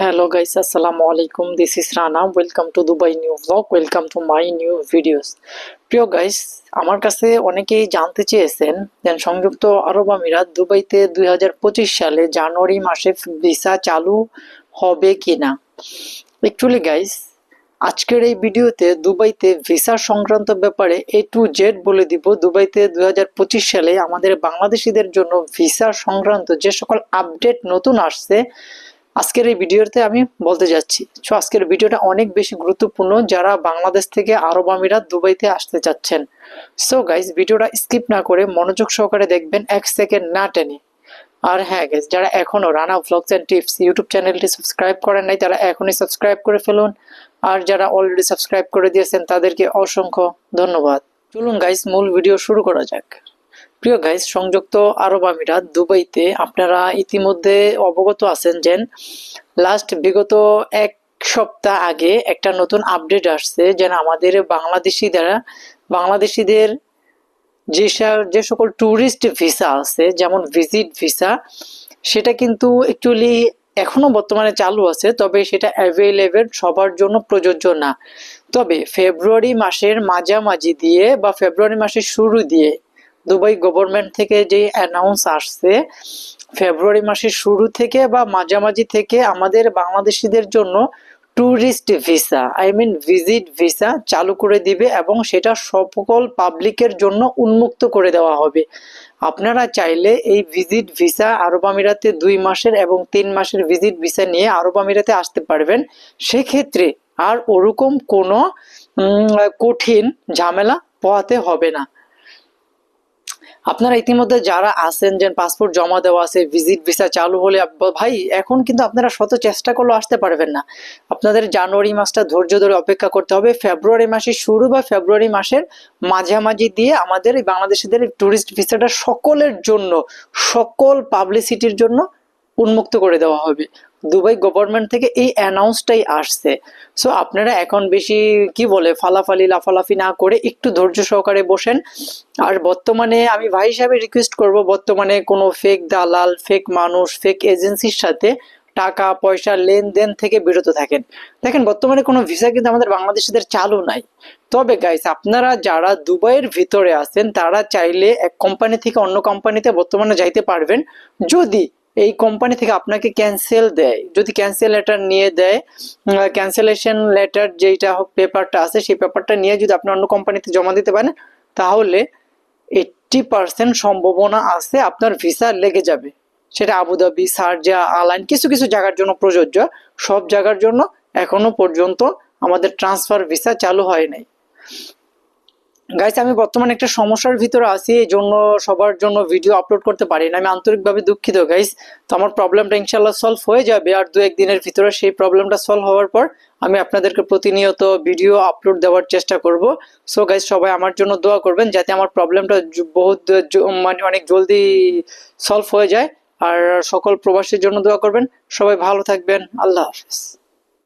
Hello guys, Assalamu alaikum. This is Rana. Welcome to Dubai New Vlog. Welcome to my new videos. প্রিয় guys আমার কাছে অনেকেই জানতে চেয়েছেন যে সংযুক্ত আরব আমিরাত দুবাইতে দু হাজার পঁচিশ সালে জানুয়ারি মাসে ভিসা চালু হবে কিনা অ্যাকচুয়ালি গাইস আজকের এই ভিডিওতে দুবাইতে ভিসা সংক্রান্ত ব্যাপারে এ টু জেড বলে দিব দুবাইতে দুই হাজার পঁচিশ সালে আমাদের বাংলাদেশিদের জন্য ভিসা সংক্রান্ত যে সকল আপডেট নতুন আসছে আজকের এই ভিডিওতে আমি বলতে যাচ্ছি, সো আজকের ভিডিওটা অনেক বেশি গুরুত্বপূর্ণ যারা বাংলাদেশ থেকে আরব আমিরাত দুবাইতে আসতে চাচ্ছেন। সো গাইজ ভিডিওটা স্কিপ না করে মনোযোগ সহকারে দেখবেন, এক সেকেন্ড না টেনে। আর হ্যাঁ গাইজ যারা এখনও Rana vlogs and tips YouTube চ্যানেলটি সাবস্ক্রাইব করেন নাই, তারা এখনই সাবস্ক্রাইব করে ফেলুন। আর যারা অলরেডি সাবস্ক্রাইব করে দিয়েছেন, তাদেরকে অসংখ্য ধন্যবাদ। চলুন গাইজ মূল ভিডিও শুরু করা যাক। প্রিয় গাইস সংযুক্ত আরব আমিরাত, দুবাইতে আপনারা ইতিমধ্যে অবগত আছেন যে লাস্ট বিগত এক সপ্তাহ আগে একটা নতুন আপডেট আসছে যেন আমাদের বাংলাদেশি দ্বারা, বাংলাদেশিদের যে যে সকল ট্যুরিস্ট ভিসা আছে, যেমন ভিজিট ভিসা সেটা কিন্তু অ্যাকচুয়ালি এখনও বর্তমানে চালু আছে, তবে সেটা অ্যাভেলেবেল সবার জন্য প্রযোজ্য না। তবে ফেব্রুয়ারি মাসের মাঝামাঝি দিয়ে বা ফেব্রুয়ারি মাসের শুরু দিয়ে দুবাই গভর্নমেন্ট থেকে যে অ্যানাউন্স আসছে ফেব্রুয়ারি মাসের শুরু থেকে বা মাঝামাঝি থেকে আমাদের বাংলাদেশিদের জন্য tourist visa I mean visit visa চালু করে দিবে এবং সেটা সকল পাবলিকের জন্য উন্মুক্ত করে দেওয়া হবে। আপনারা চাইলে এই ভিজিট ভিসা আরব আমিরাতে দুই মাসের এবং তিন মাসের ভিজিট ভিসা নিয়ে আরব আমিরাতে আসতে পারবেন। সেক্ষেত্রে আর ওরকম কোনো কঠিন ঝামেলা পোহাতে হবে না। আপনারা ইতিমধ্যে যারা আছেন যে পাসপোর্ট জমা দেওয়া আছে ভিজিট ভিসা চালু হলে ভাই, এখন কিন্তু আপনারা শত চেষ্টা করলেও আসতে পারবেন না। আপনাদের জানুয়ারি মাসটা ধৈর্য ধরে অপেক্ষা করতে হবে। ফেব্রুয়ারি মাসের শুরু বা ফেব্রুয়ারি মাসের মাঝামাঝি দিয়ে আমাদের এই বাংলাদেশিদের ট্যুরিস্ট ভিসাটা সকলের জন্য, সকল পাবলিসিটির জন্য উন্মুক্ত করে দেওয়া হবে। দুবাই গভর্নমেন্ট থেকে এই অ্যানাউন্সটাই আসছে। সো আপনারা এখন বেশি কি বলে, ফালাফালি, লাফালাফি না করে একটু ধৈর্য সহকারে বসেন। আর বর্তমানে আমি ভাই হিসাবে রিকোয়েস্ট করব, বর্তমানে কোনো ফেক দালাল ফেক মানুষ ফেক এজেন্সির সাথে টাকা, পয়সা, লেনদেন থেকে বিরত থাকেন। দেখেন, বর্তমানে কোনো ভিসা কিন্তু আমাদের বাংলাদেশিদের চালু নাই। তবে গাইস আপনারা যারা দুবাইয়ের ভিতরে আছেন, তারা চাইলে এক কোম্পানি থেকে অন্য কোম্পানিতে বর্তমানে যাইতে পারবেন। যদি এই কোম্পানি থেকে আপনাকে ক্যান্সেল দেয়। যদি ক্যান্সেল লেটার নিয়ে দেয় ক্যান্সেলেশন লেটার যেটা পেপারটা আছে, সেই পেপারটা নিয়ে যদি আপনি অন্য কোম্পানিতে জমা দিতে পারেন, তাহলে এইটটি পার্সেন্ট সম্ভাবনা আছে আপনার ভিসা লেগে যাবে। সেটা আবুধাবি সার্জা আলাইন, কিছু কিছু জায়গার জন্য প্রযোজ্য। সব জায়গার জন্য এখনও পর্যন্ত আমাদের ট্রান্সফার ভিসা চালু হয় নাই। গাইস আমি বর্তমানে একটা সমস্যার ভিতরে আছি, এই জন্য সবার জন্য ভিডিও আপলোড করতে পারি না। আমি আন্তরিকভাবে দুঃখিত গাইস তো আমার প্রবলেমটা ইনশাল্লাহ সলভ হয়ে যাবে, আর দু একদিনের ভিতরে সেই প্রবলেমটা সলভ হওয়ার পর আমি আপনাদেরকে প্রতিনিয়ত ভিডিও আপলোড দেওয়ার চেষ্টা করব। সো গাইস সবাই আমার জন্য দোয়া করবেন যাতে আমার প্রবলেমটা বহুত মানে অনেক জলদি সলভ হয়ে যায়। আর সকল প্রবাসীর জন্য দোয়া করবেন। সবাই ভালো থাকবেন। আল্লাহ হাফিজ।